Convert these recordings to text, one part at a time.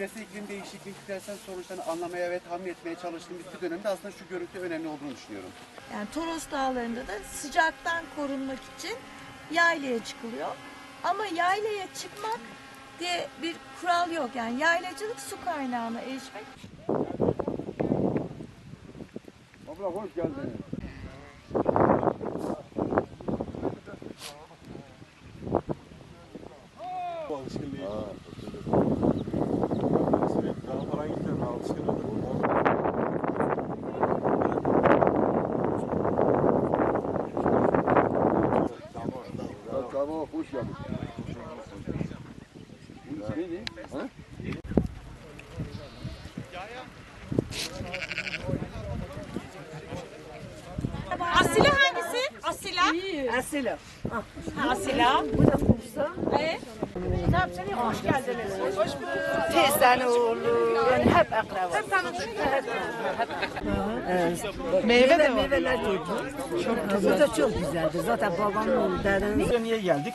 küresel iklim değişikliği, küresel sonuçlarını anlamaya ve tahmin etmeye çalıştığımız bir dönemde aslında şu görüntü önemli olduğunu düşünüyorum. Yani Toros Dağları'nda da sıcaktan korunmak için yaylaya çıkılıyor. Ama yaylaya çıkmak diye bir kural yok. Yani yaylacılık su kaynağına erişmek. Abla hoş geldin. Tamam hoş geldin. Bu ismi ne? Ha? Asila hangisi? Asila. Asila. Ha, Asila. Bu da Musa. Evet. Seni hoş geldiniz. Hoş bulduk. Teyzen oğlu. Yani hep akraba. Hep tanıdık. Meyve de Meyveler koydu. Çok güzel. Bu da çok güzeldi. Zaten babamın oğlu. Buraya niye geldik?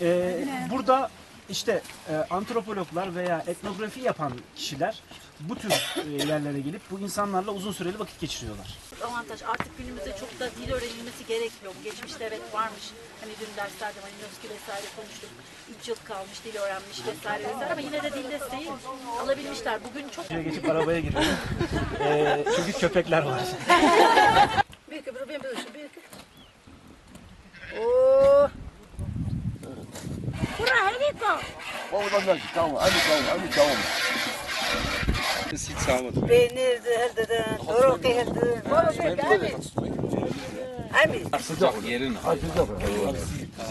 Ee, burada işte e, antropologlar veya etnografi yapan kişiler bu tür e, yerlere gelip bu insanlarla uzun süreli vakit geçiriyorlar. avantaj. Artık günümüzde çok da dil öğrenilmesi gerekmiyor. Geçmişte evet varmış. Hani dün derslerde Malinowski vesaire konuştuk. 3 yıl kalmış dil öğrenmiş vesaire vesaire ama yine de dil desteği alabilmişler. Bugün çok Şuraya geçip arabaya giriyorum. Ee, çünkü köpekler var. Bir kıpır bir kıpır bir kıpır. Oo. Oradan gel. Tamam. Hadi tamam. Hadi tamam. Hiç sağmadım. Peynirdi, herdeden, doruk herdi. Ami. Sıcak yerin. Sıcak.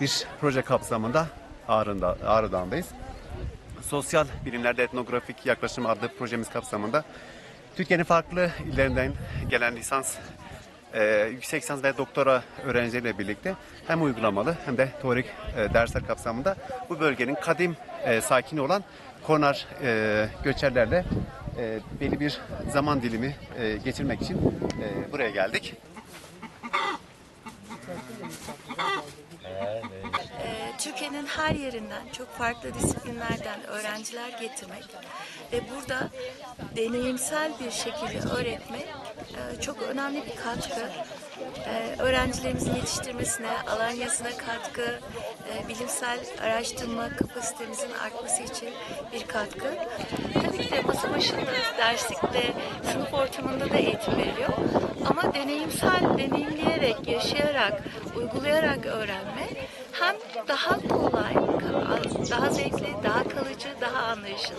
bir proje kapsamında Ağrı'nda, Ağrı Dağı'ndayız. Sosyal Bilimlerde Etnografik Yaklaşım adlı projemiz kapsamında Türkiye'nin farklı illerinden gelen lisans, e, yüksek lisans ve doktora öğrencileriyle birlikte hem uygulamalı hem de teorik e, dersler kapsamında bu bölgenin kadim e, sakini olan konar e, göçerlerle e, belli bir zaman dilimi e, geçirmek için e, buraya geldik. Ee, Türkiye'nin her yerinden çok farklı disiplinlerden öğrenciler getirmek ve burada deneyimsel bir şekilde öğretmek e, çok önemli bir katkı. Ee, Öğrencilerimizin yetiştirmesine, alanyasına katkı, e, bilimsel araştırma kapasitemizin artması için bir katkı. Tabii ki de masa başında, derslikte, sınıf ortamında da eğitim veriliyor. Ama deneyimsel, deneyimleyerek, yaşayarak, uygulayarak öğrenme hem daha kolay, daha zevkli, daha kalıcı, daha anlayışlı.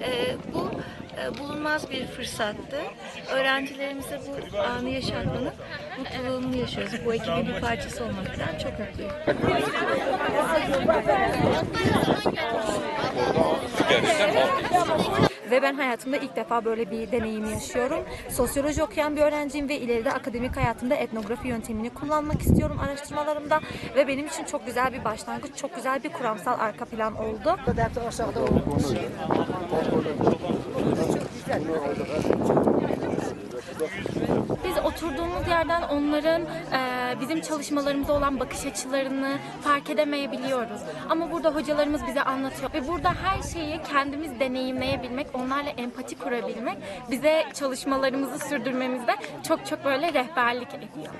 Ee, bu e, bulunmaz bir fırsattı. Öğrencilerimize bu anı yaşatmanın mutluluğunu yaşıyoruz. Bu ekibin bir parçası olmaktan çok mutluyum. Ben hayatımda ilk defa böyle bir deneyim yaşıyorum. Sosyoloji okuyan bir öğrenciyim ve ileride akademik hayatımda etnografi yöntemini kullanmak istiyorum araştırmalarımda. Ve benim için çok güzel bir başlangıç, çok güzel bir kuramsal arka plan oldu. Biz oturduğumuz yerden onların e, bizim çalışmalarımıza olan bakış açılarını fark edemeyebiliyoruz. Ama burada hocalarımız bize anlatıyor ve burada her şeyi kendimiz deneyimleyebilmek, onlarla empati kurabilmek bize çalışmalarımızı sürdürmemizde çok çok böyle rehberlik ediyor.